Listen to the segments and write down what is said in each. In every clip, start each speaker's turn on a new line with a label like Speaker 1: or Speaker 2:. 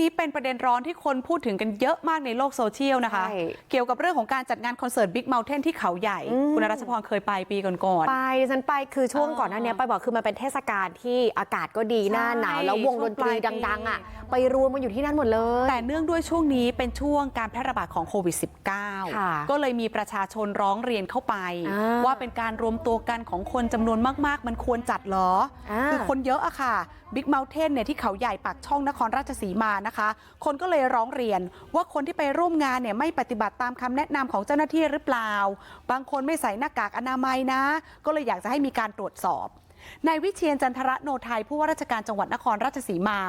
Speaker 1: นี้เป็นประเด็นร้อนที่คนพูดถึงกันเยอะมากในโลกโซเชียลนะคะ
Speaker 2: ใช่
Speaker 1: เกี่ยวกับเรื่องของการจัดงานคอนเสิร์ตบิ๊กเม t เทนที่เขาใหญ่
Speaker 2: อืม
Speaker 1: คุณรัชพรเคยไปปีก่อน
Speaker 2: ไปดิฉันไปคือช่วง
Speaker 1: อ๋อ
Speaker 2: ก่อนหน้านี้ไปบอกคือมันเป็นเทศกาลที่อากาศก็ดีหน้าหนาว
Speaker 1: ใช่
Speaker 2: แล้ววงดนตรี
Speaker 1: ช่วงปลายปี
Speaker 2: ดังๆอะไปรวมมาอยู่ที่นั่นหมดเลย
Speaker 1: ๆแต่เนื่องด้วยช่วงนี้เป็นช่วงการแพร่ระบาดของโควิด
Speaker 2: ค่ะ
Speaker 1: -19 ก็เลยมีประชาชนร้องเรียนเข้าไป
Speaker 2: อ่า
Speaker 1: ว่าเป็นการรวมตัวกันของคนจำนวนมากๆ มันควรจัดเหรอ
Speaker 2: อ่า
Speaker 1: คือคนเยอะอะค่ะบิ๊กเม t เทนเนี่ยที่เขาใหญ่ปากช่องนครราชสีมานะคะ คนก็เลยร้องเรียนว่าคนที่ไปร่วมงานเนี่ยไม่ปฏิบัติตามคำแนะนำของเจ้าหน้าที่หรือเปล่า บางคนไม่ใส่หน้ากากอนามัยนะ ก็เลยอยากจะให้มีการตรวจสอบนายวิเชียนจันทระโนไทยผู้ว่าราชการจังหวัดนครราชสีมา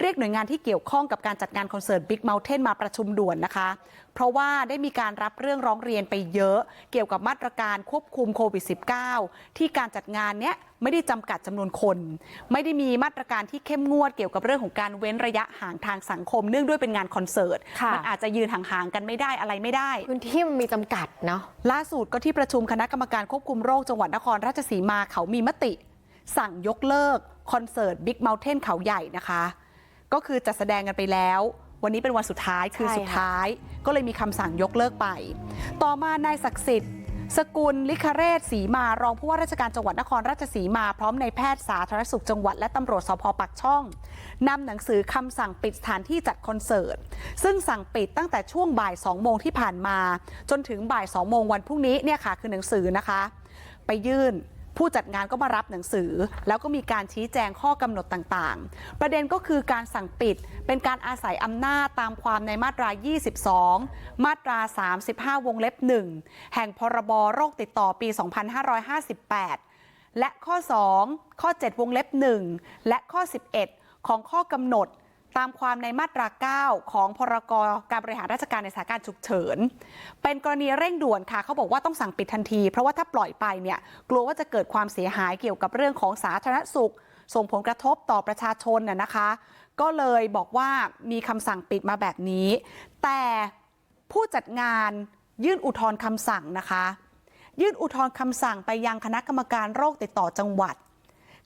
Speaker 1: เรียกหน่วยงานที่เกี่ยวข้องกับการจัดงานคอนเสิร์ตบิ๊กเม t เทนมาประชุมด่วนนะคะ เพราะว่าได้มีการรับเรื่องร้องเรียนไปเยอะ เกี่ยวกับมาตรการควบคุมโควิด -19 ที่การจัดงานเนี้ย ไม่ได้จำกัดจำนวนคนไม่ได้มีมาตรการที่เข้มงวดเกี่ยวกับเรื่องของการเว้นระยะห่างทางสังคมเนื่องด้วยเป็นงานคอนเสิร์ต
Speaker 2: ค่ะ
Speaker 1: มันอาจจะยืนห่างๆกันไม่ได้อะไรไม่ได้
Speaker 2: พื้นที่มันมีจำกัดเนาะ
Speaker 1: ล่าสุดก็ที่ประชุมคณะกรรมการควบคุมโรคจังหวัดนครราชสีมาเขามีมติ สั่งยกเลิกคอนเสิร์ตบิ๊กเม t เทนเขาใหญ่นะคะ ก็คือจัดแสดงกันไปแล้ววันนี้เป็นวันสุดท้ายคือ
Speaker 2: ใช่
Speaker 1: สุด
Speaker 2: ค่ะ
Speaker 1: ท้าย ก็เลยมีคำสั่งยกเลิกไป ต่อมานายศักดิ์สิทธิ์ สกุลลิคเรศสีมารองผู้ว่าราชการจังหวัดนครราชสีมาพร้อมในแพทย์สาธารณสุขจังหวัดและตำรวจสพปักช่องนำหนังสือคำสั่งปิดสถานที่จัดคอนเสิร์ต ซึ่งสั่งปิดตั้งแต่ช่วงบ่าย2โมงที่ผ่านมา จนถึงบ่าย2โมงวันพรุ่งนี้เนี่ยค่ะคือหนังสือนะคะ ไปยื่น ผู้จัดงานก็มารับหนังสือ แล้วก็มีการชี้แจงข้อกำหนดต่างๆ ประเด็นก็คือการสั่งปิดเป็นการอาศัยอำนาจตามความในมาตรา 22 มาตรา 35 วงเล็บ 1 แห่งพรบโรคติดต่อปี 2558 และข้อ 2 ข้อ 7 วงเล็บ 1 และข้อ 11 ของข้อกำหนด ตามความในมาตรา 9 ของพรกการบริหารราชการในสถานการณ์ฉุกเฉิน เป็นกรณีเร่งด่วนค่ะเขาบอกว่าต้องสั่งปิดทันที เพราะว่าถ้าปล่อยไปเนี่ยกลัวว่าจะเกิดความเสียหายเกี่ยวกับเรื่องของสาธารณสุข ส่งผลกระทบต่อประชาชนน่ะนะคะ ก็เลยบอกว่ามีคำสั่งปิดมาแบบนี้ แต่ผู้จัดงานยื่นอุทธรณ์คำสั่งนะคะ ยื่นอุทธรณ์คำสั่งไปยังคณะกรรมการโรคติดต่อจังหวัด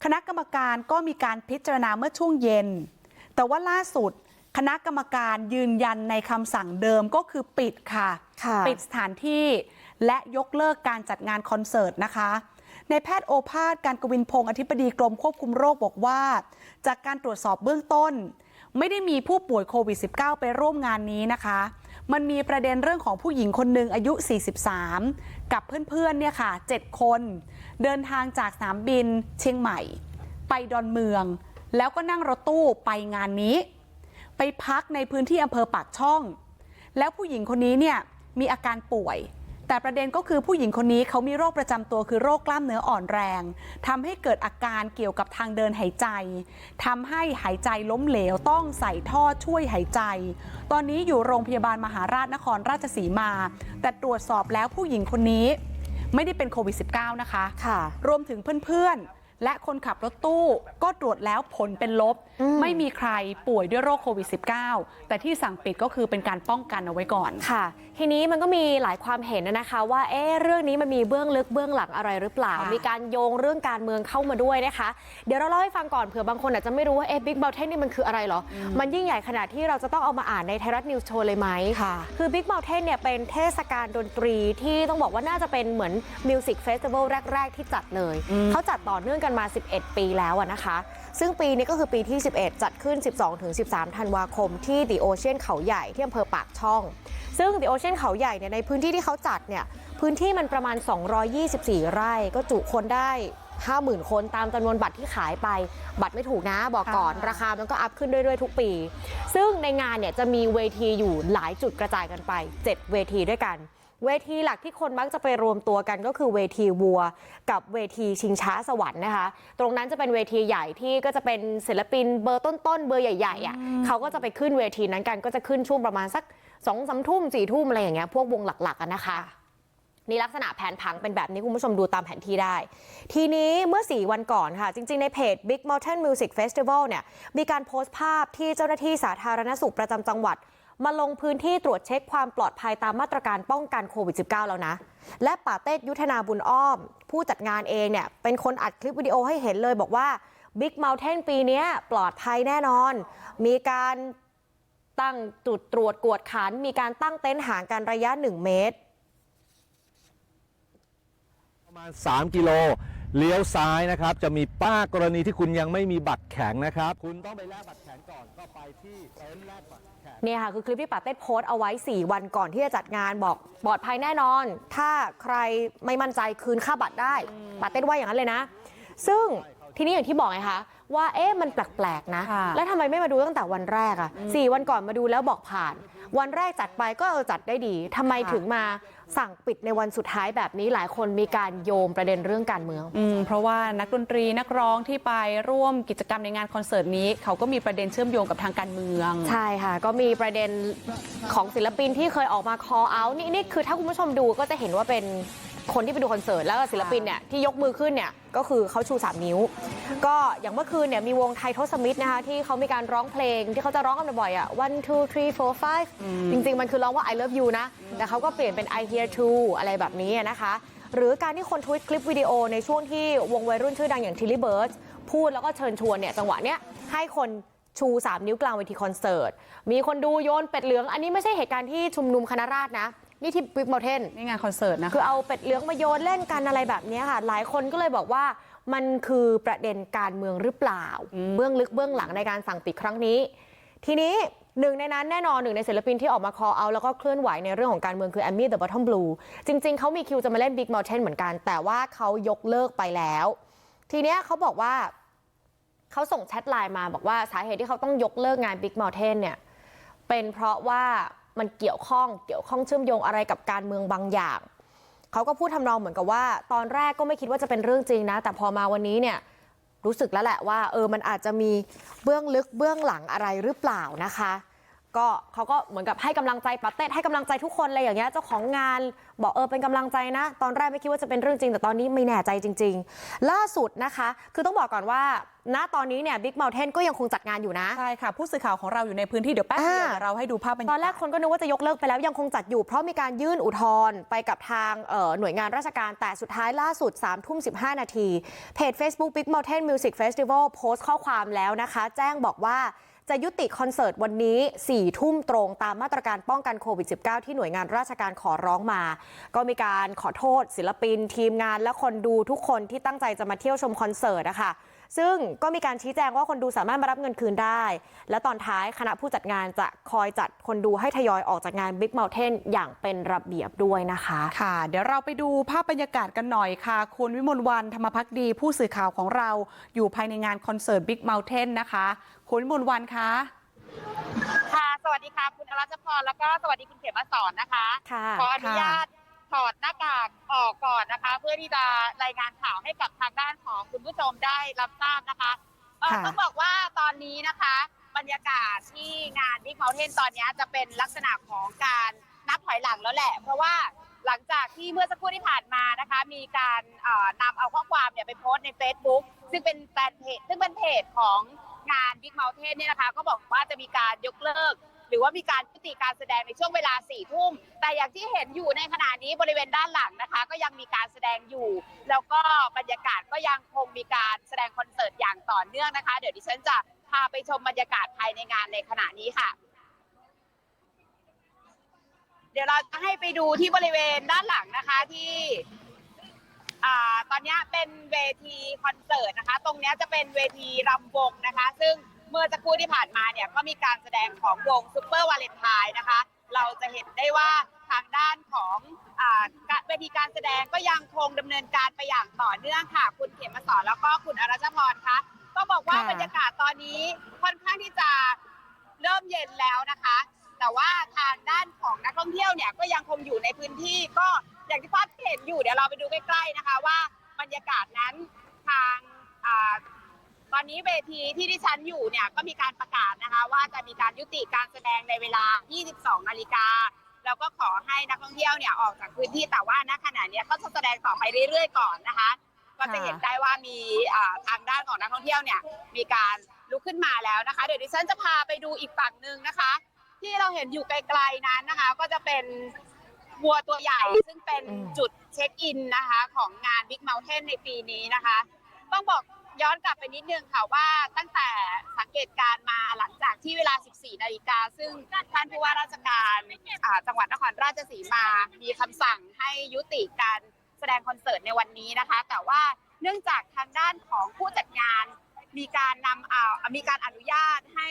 Speaker 1: คณะกรรมการก็มีการพิจารณาเมื่อช่วงเย็น แต่ว่าล่าสุดคณะกรรมการยืนยันในคำสั่งเดิมก็คือปิดค่ะ
Speaker 2: ค่ะ
Speaker 1: ปิดสถานที่และยกเลิกการจัดงานคอนเสิร์ตนะคะในแพทย์โอภาสการกวินพงศ์อธิบดีกรมควบคุมโรคบอกว่าจากการตรวจสอบเบื้องต้น ไม่ได้มีผู้ป่วยโควิด -19 ไปร่วมงานนี้นะคะ มันมีประเด็นเรื่องของผู้หญิงคนหนึ่งอายุ 43 กับเพื่อนๆเนี่ยค่ะ 7 คน เดินทางจากสนามบินเชียงใหม่ ไปดอนเมือง แล้วก็นั่งรถตู้ไปงานนี้ไปพักในพื้นที่อำเภอปากช่องแล้วผู้หญิงคนนี้เนี่ยมีอาการป่วยแต่ประเด็นก็คือผู้หญิงคนนี้เขามีโรคประจำตัวคือโรคกล้ามเนื้ออ่อนแรงทำให้เกิดอาการเกี่ยวกับทางเดินหายใจทำให้หายใจล้มเหลวต้องใส่ท่อช่วยหายใจตอนนี้อยู่โรงพยาบาลมหาราชนครราชสีมาแต่ตรวจสอบแล้วผู้หญิงคนนี้ไม่ได้เป็นโควิด -19 นะคะ
Speaker 2: ค่ะ
Speaker 1: รวมถึงเพื่อนๆ และคนขับรถตู้ก็ตรวจแล้วผลเป็นลบ
Speaker 2: อืม
Speaker 1: ไม่มีใครป่วยด้วยโรคโควิด -19 แต่ที่สั่งปิดก็คือเป็นการป้องกันเอาไว้ก่อน
Speaker 2: ค่ะ ทีนี้มันก็มีหลายความเห็นนะคะว่าเอ๊ะเรื่องนี้มันมีเบื้องลึกเบื้องหลังอะไรหรือเปล่า
Speaker 1: ค่ะ
Speaker 2: มีการโยงเรื่องการเมืองเข้ามาด้วยนะคะ เดี๋ยวเราเล่าให้ฟังก่อนเผื่อบางคนอาจจะไม่รู้ว่าเอ๊ะบิ๊กเบลเทนนี่มันคืออะไรเหรออมันยิ่งใหญ่ขนาดที่เราจะต้องเอามาอ่านในไทยรัฐนิวส์โชว์เลยไหม
Speaker 1: ค่ะ
Speaker 2: คือ Big Mountain เนี่ยเป็นเทศกาลดนตรีที่ต้องบอกว่าน่าจะเป็นเหมือนมิวสิกเฟสติวัลแรก ๆ ที่จัดเลย
Speaker 1: อืม
Speaker 2: เขาจัดต่อเนื่องกันมา 11 ปีแล้วอะนะคะ ซึ่งปีนี้ก็คือปีที่ 11 จัดขึ้น 12-13 ธันวาคมที่ The Ocean เขาใหญ่ที่อำเภอปากช่อง ซึ่ง The Ocean เขาใหญ่เนี่ยในพื้นที่ที่เขาจัดเนี่ยพื้นที่มันประมาณ 224 ไร่ก็จุคนได้50,000 คนตามจำนวนบัตรที่ขายไป บัตรไม่ถูกนะบอกก่อน
Speaker 1: ค่ะ
Speaker 2: ราคามันก็อัพขึ้นเรื่อยๆ ทุกปี ซึ่งในงานเนี่ยจะมีเวทีอยู่หลายจุดกระจายกันไป 7 เวทีด้วยกัน เวทีหลักที่คนมักจะไปรวมตัวกันก็คือเวทีวัวกับเวทีชิงช้าสวรรค์นะคะ ตรงนั้นจะเป็นเวทีใหญ่ที่ก็จะเป็นศิลปินเบอร์ต้นๆเบอร์ใหญ่ๆอะเขาก็จะไปขึ้นเวทีนั้นกันก็จะขึ้นช่วงประมาณสักสองสามทุ่มสี่ทุ่มอะไรอย่างเงี้ยพวกวงหลักๆอะนะคะนี่ลักษณะแผนผังเป็นแบบนี้คุณผู้ชมดูตามแผนที่ได้ ทีนี้เมื่อ 4 วันก่อนค่ะ จริง ๆ ในเพจ Big Mountain Music Festival เนี่ยมีการโพสต์ภาพที่เจ้าหน้าที่สาธารณสุขประจำจังหวัด มาลงพื้นที่ตรวจเช็คความปลอดภัยตามมาตรการป้องกันโควิด -19 แล้วนะ และป่าเต้ยุทธนาบุญอ้อม ผู้จัดงานเองเนี่ยเป็นคนอัดคลิปวิดีโอให้เห็นเลยบอกว่า Big Mountain ปีนี้ปลอดภัยแน่นอน มีการตั้งจุดตรวจกวดขัน มีการตั้งเต็นท์ห่างกันระยะ 1 เมตร
Speaker 3: ประมาณ 3 กิโล เลี้ยวซ้ายนะครับ จะมีป้ากรณีที่คุณยังไม่มีบัตรแข็งนะครับ คุณต้องไปแลกบัตรแข็งก่อนก็ไปที่เต็นท์แลกบัตรแข็ง
Speaker 2: เนี่ยค่ะคือคลิปที่ปาเต้โพสต์เอาไว้ 4 วันก่อนที่จะจัดงานบอกปลอดภัยแน่นอน ถ้าใครไม่มั่นใจคืนค่าบัตรได้ปาเต้ว่าอย่างนั้นเลยนะ ซึ่งทีนี้อย่างที่บอกไงคะ ว่าเอ๊ะมันแปลกๆนะ
Speaker 1: ค่ะ
Speaker 2: แล้วทำไมไม่มาดูตั้งแต่วันแรกอะสี่วันก่อนมาดูแล้วบอกผ่าน วันแรกจัดไปก็เออจัดได้ดีทำไมถึงมาสั่งปิดในวันสุดท้ายแบบนี้หลายคนมีการโยมประเด็นเรื่องการเมือง
Speaker 1: อืมเพราะว่านักดนตรีนักร้องที่ไปร่วมกิจกรรมในงานคอนเสิร์ตนี้เขาก็มีประเด็นเชื่อมโยงกับทางการเมือง
Speaker 2: ใช่ค่ะ ก็มีประเด็นของศิลปินที่เคยออกมา call out นี่นี่คือถ้าคุณผู้ชมดูก็จะเห็นว่าเป็น คนที่ไปดูคอนเสิร์ตแล้วก็ศิลปินเนี่ยที่ยกมือขึ้นเนี่ยก็คือเขาชู3นิ้ว ก็อย่างเมื่อคืนเนี่ยมีวงไททอสมิธนะคะที่เขามีการร้องเพลงที่เขาจะร้องกันบ่อยๆอะ one two three four five จริง ๆ มันคือร้องว่า I love you นะ แต่เขาก็เปลี่ยนเป็น I hear too อะไรแบบนี้นะคะ หรือการที่คนทวิตคลิปวิดีโอในช่วงที่วงวัยรุ่นชื่อดังอย่าง t i l l y Birds พูดแล้วก็เชิญชวนเนี่ยจังหวะเนี้ยให้คนชู 3 นิ้วกลางเวทีคอนเสิร์ต มีคนดูโยนเป็ดเหลือง อันนี้ไม่ใช่เหตุการณ์ที่ชุมนุมคณะราษฎรนะ นี่ที่บิ๊ก u ม t เทน
Speaker 1: นี่งานคอนเสิร์ตนะคะ
Speaker 2: คือเอาเป็ดเหลืองมาโยนเล่นกันอะไรแบบนี้ค่ะ หลายคนก็เลยบอกว่ามันคือประเด็นการเมืองหรือเปล่า เบื้องลึกเบื้องหลังในการสั่งปิดครั้งนี้ ทีนี้หนึ่งในนั้นแน่นอนหนึ่งในศิลปินที่ออกมาคอเอาแล้วก็เคลื่อนไหวในเรื่องของการเมืองคือแอมมี่เดอะบอททอมบลูจริง ๆเขามีคิวจะมาเล่นบิ๊ก u ม t เทนเหมือนกัน แต่ว่าเขายกเลิกไปแล้ว ทีเนี้ยเขาบอกว่าเขาส่งแชทไลน์มาบอกว่าสาเหตุที่เขาต้องยกเลิกงาน Big Mountain เนี่ยเป็นเพราะว่า มันเกี่ยวข้องเกี่ยวข้องเชื่อมโยงอะไรกับการเมืองบางอย่างเขาก็พูดทำนองเหมือนกับว่า ตอนแรกก็ไม่คิดว่าจะเป็นเรื่องจริงนะ แต่พอมาวันนี้เนี่ยรู้สึกแล้วแหละว่า เออมันอาจจะมีเบื้องลึกเบื้องหลังอะไรหรือเปล่านะคะ ก็เขาก็เหมือนกับให้กำลังใจปาเต้ให้กำลังใจทุกคนอะไรอย่างเงี้ยเจ้าของงานบอกเออเป็นกำลังใจนะ ตอนแรกไม่คิดว่าจะเป็นเรื่องจริง แต่ตอนนี้ไม่แน่ใจจริง ๆ ล่าสุดนะคะ คือต้องบอกก่อนว่า ณตอนนี้เนี่ยบิ๊กเมลเทนก็ยังคงจัดงานอยู่นะ
Speaker 1: ใช่ค่ะ ผู้สื่อข่าวของเราอยู่ในพื้นที่เดี๋ยวแป๊บเดียว
Speaker 2: อ่า
Speaker 1: เดี๋ยวเราให้ดูภาพบรรยากาศ
Speaker 2: ตอนแรกคนก็นึกว่าจะยกเลิกไปแล้วยังคงจัดอยู่เพราะมีการยื่นอุทธรณ์ไปกับทางเอ่อหน่วยงานราชการแต่สุดท้ายล่าสุด3ทุ่ม15นาทีเพจ Facebook Big Mountain Music Festival โพสต์ข้อความแล้วนะคะ แจ้งบอกว่า จะยุติคอนเสิร์ตวันนี้4ทุ่มตรงตามมาตรการป้องกันโควิด -19 ที่หน่วยงานราชการขอร้องมา ก็มีการขอโทษศิลปิน ทีมงานและคนดูทุกคนที่ตั้งใจจะมาเที่ยวชมคอนเสิร์ตนะคะ ซึ่งก็มีการชี้แจงว่าคนดูสามารถมารับเงินคืนได้ และตอนท้ายคณะผู้จัดงานจะคอยจัดคนดูให้ทยอยออกจากงาน Big Mountain อย่างเป็นระเบียบด้วยนะคะ
Speaker 1: ค่ะ เดี๋ยวเราไปดูภาพบรรยากาศกันหน่อยค่ะ คุณวิมลวันธรรมพักดี ผู้สื่อข่าวของเราอยู่ภายในงานคอนเสิร์ต Big Mountain นะคะ คุณวิมลวันคะ
Speaker 4: ค่ะ สวัสดีค่ะ คุณอรัชพร แล้วก็สวัสดีคุณเขมมาสอนนะคะ
Speaker 2: ค่ะ
Speaker 4: ขออนุญาต ถอดหน้ากากออกก่อนนะคะ เพื่อที่จะรายงานข่าวให้กับทางด้านของคุณผู้ชมได้รับทราบนะคะเอ่อ
Speaker 1: ค่ะ
Speaker 4: ต้องบอกว่าตอนนี้นะคะ บรรยากาศที่งานบิ๊กเ u าเทนตอนนี้จะเป็นลักษณะของการนับถอยหลังแล้วแหละ เพราะว่าหลังจากที่เมื่อสักครู่ที่ผ่านมานะคะ มีการเอ่อนำเอาข้อความเนี่ยไปโพสต์ใน Facebook ซึ่งเป็นแฟนเพจซึ่งเป็นเพจของงาน Big Mountain เนี่ยนะคะ ก็บอกว่าจะมีการยกเลิก หรือว่ามีการยุติการแสดงในช่วงเวลาสี่ทุ่ม แต่อย่างที่เห็นอยู่ในขณะนี้บริเวณด้านหลังนะคะ ก็ยังมีการแสดงอยู่ แล้วก็บรรยากาศก็ยังคงมีการแสดงคอนเสิร์ตอย่างต่อเนื่องนะคะ เดี๋ยวดิฉันจะพาไปชมบรรยากาศภายในงานในขณะนี้ค่ะ เดี๋ยวเราจะให้ไปดูที่บริเวณด้านหลังนะคะที่อตอนนี้เป็นเวทีคอนเสิร์ตนะคะ ตรงนี้จะเป็นเวทีรำวงนะคะ ซึ่ง เมื่อสักครู่ที่ผ่านมาเนี่ยก็มีการแสดงของวงซูเปอร์วาเลนไทน์นะคะ เราจะเห็นได้ว่าทางด้านของอ่าเวทีการแสดงก็ยังคงดำเนินการไปอย่างต่อเนื่องค่ะ คุณเขมมาสอนแล้วก็คุณอรัชพรคะก็บอกว่า
Speaker 1: ค่ะ
Speaker 4: บรรยากาศตอนนี้ค่อนข้างที่จะเริ่มเย็นแล้วนะคะ แต่ว่าทางด้านของนักท่องเที่ยวเนี่ยก็ยังคงอยู่ในพื้นที่ก็อย่างที่ภาพที่เห็นอยู่เดี๋ยวเราไปดูใกล้ๆนะคะ ว่าบรรยากาศนั้นทางอ่าตอ นนี้เวทีที่ดิฉันอยู่เนี่ยก็มีการประกาศนะคะ ว่าจะมีการยุติการแสดงในเวลา 22 นาฬิกาแล้วก็ขอให้นักท่องเที่ยวเนี่ยออกจากพื้นที่แต่ว่าณขณะเนี้ยก็จะแสดงต่อไปเรื่อยๆก่อนนะคะ ก็จะเห็นได้ว่ามีอ่าทางด้านของนักท่องเที่ยวเนี่ยมีการลุกขึ้นมาแล้วนะคะ เดี๋ยวดิฉันจะพาไปดูอีกฝั่งหนึ่งนะคะ ที่เราเห็นอยู่ไกลๆนั้นนะคะ ก็จะเป็นวัวตัวใหญ่ซึ่งเป็น
Speaker 2: อืม
Speaker 4: จุดเช็คอินนะคะ ของงาน Big Mountain ในปีนี้นะคะ ต้องบอก ย้อนกลับไปนิดนึงค่ะว่าตั้งแต่สังเกตการมาหลังจากที่เวลา 14 นาฬิกา ซึ่งท่านผู้ว่าราชการจังหวัดนครราชสีมามีคำสั่งให้ยุติการแสดงคอนเสิร์ตในวันนี้นะคะ แต่ว่าเนื่องจากทางด้านของผู้จัดงาน มีการนำอ่ามีการอนุญาตให้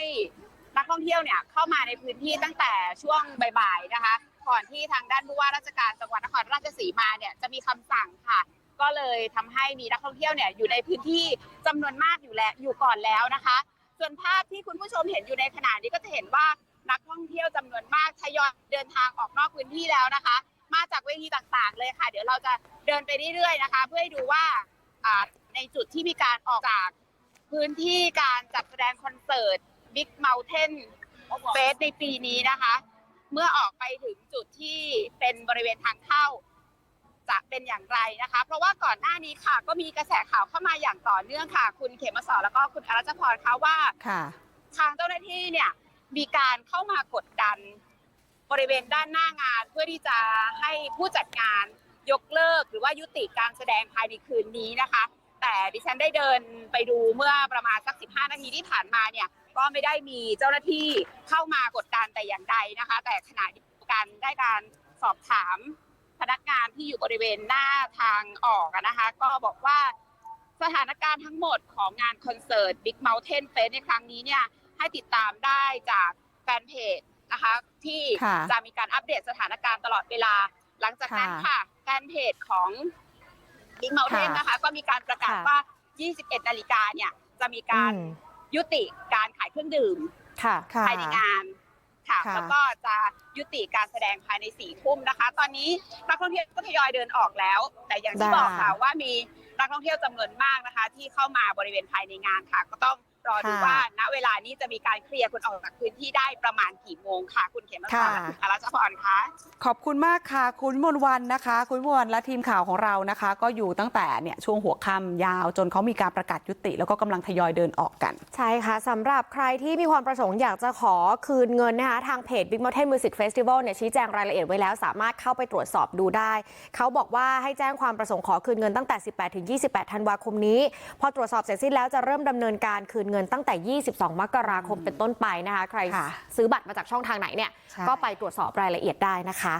Speaker 4: นักท่องเที่ยวเนี่ยเข้ามาในพื้นที่ตั้งแต่ช่วงบ่ายๆนะคะ ก่อนที่ทางด้านผู้ว่าราชการจังหวัดนครราชสีมาเนี่ยจะมีคำสั่งค่ะ ก็เลยทำให้มีนักท่องเที่ยวเนี่ยอยู่ในพื้นที่จำนวนมากอยู่แล้วอยู่ก่อนแล้วนะคะ ส่วนภาพที่คุณผู้ชมเห็นอยู่ในขณะนี้ก็จะเห็นว่านักท่องเที่ยวจำนวนมากทยอยเดินทางออกนอกพื้นที่แล้วนะคะ มาจากเวทีต่างๆ เลยค่ะ เดี๋ยวเราจะเดินไปเรื่อยๆนะคะ เพื่อให้ดูว่าอ่าในจุดที่มีการออกจากพื้นที่การจัดแสดงคอนเสิร์ต Big Mountain Fest ในปีนี้นะคะ เมื่อออกไปถึงจุดที่เป็นบริเวณทางเข้า จะเป็นอย่างไรนะคะ เพราะว่าก่อนหน้านี้ค่ะ ก็มีกระแสข่าวเข้ามาอย่างต่อเนื่องค่ะ คุณเขมสอนแล้วก็คุณอรัชพรคะว่า
Speaker 1: ค่ะ
Speaker 4: ทางเจ้าหน้าที่เนี่ยมีการเข้ามากดดันบริเวณด้านหน้างาน เพื่อที่จะให้ผู้จัดงานยกเลิก หรือว่ายุติการแสดงภายในคืนนี้นะคะ แต่ดิฉันได้เดินไปดูเมื่อประมาณสัก 15 นาทีที่ผ่านมาเนี่ยก็ไม่ได้มีเจ้าหน้าที่เข้ามากดดันแต่อย่างใดนะคะ แต่ขณะเดียวกันได้การสอบถาม พนักงานที่อยู่บริเวณหน้าทางออกอะนะคะ ก็บอกว่าสถานการณ์ทั้งหมดของงานคอนเสิร์ต Big Mountain Fest ในครั้งนี้เนี่ยให้ติดตามได้จากแฟนเพจนะคะที่
Speaker 1: ค่ะ
Speaker 4: จะมีการอัปเดตสถานการณ์ตลอดเวลา หลังจากนั้น
Speaker 1: ค่ะ
Speaker 4: ค่ะแฟนเพจของ Big Mountain
Speaker 1: ค่ะ
Speaker 4: นะคะ ก็มีการประกาศ
Speaker 2: ค่ะ
Speaker 4: ว่า 21 นาฬิกาเนี่ยจะมีการ
Speaker 2: อืม
Speaker 4: ยุติการขายเครื่องดื่ม
Speaker 2: ค่ะ
Speaker 1: ค่ะ
Speaker 4: ภายในงาน ค่ะ
Speaker 1: ค่ะ
Speaker 4: แล้วก็จะยุติการแสดงภายในสี่ทุ่มนะคะ ตอนนี้นักท่องเที่ยวก็ทยอยเดินออกแล้ว แต่อย่างที่
Speaker 1: ได้
Speaker 4: บอกค่ะว่ามีนักท่องเที่ยวจำนวนมากนะคะ ที่เข้ามาบริเวณภายในงานค่ะ ก็ต้อง รอดูว่าณเวลานี้จะมีการเคลียร์คนออกจากพื้นที่ได้ประมาณกี่โมงค่ะ คุณเขมสอนคุณอรัชพรคะ
Speaker 1: ขอบคุณมากค่ะ คุณวิมนวันนะคะ คุณวิมนวันและทีมข่าวของเรานะคะ ก็อยู่ตั้งแต่เนี่ยช่วงหัวค่ำยาวจนเขามีการประกาศยุติ แล้วก็กำลังทยอยเดินออกกัน
Speaker 2: ใช่ค่ะสำหรับใครที่มีความประสงค์อยากจะขอคืนเงินนะคะ ทางเพจ Big Mountain Music Festival เนี่ยชี้แจงรายละเอียดไว้แล้ว สามารถเข้าไปตรวจสอบดูได้ เขาบอกว่าให้แจ้งความประสงค์ขอคืนเงินตั้งแต่ 18ถึง28 ธันวาคมนี้ พอตรวจสอบเสร็จสิ้นแล้วจะเริ่มดำเนินการคืนเงินตั้งแต่ 22 มกราคมเป็นต้นไปนะคะ ใคร
Speaker 1: ค่ะ
Speaker 2: ซื้อบัตรมาจากช่องทางไหนเนี่ย
Speaker 1: ใช่
Speaker 2: ก็ไปตรวจสอบรายละเอียดได้นะคะ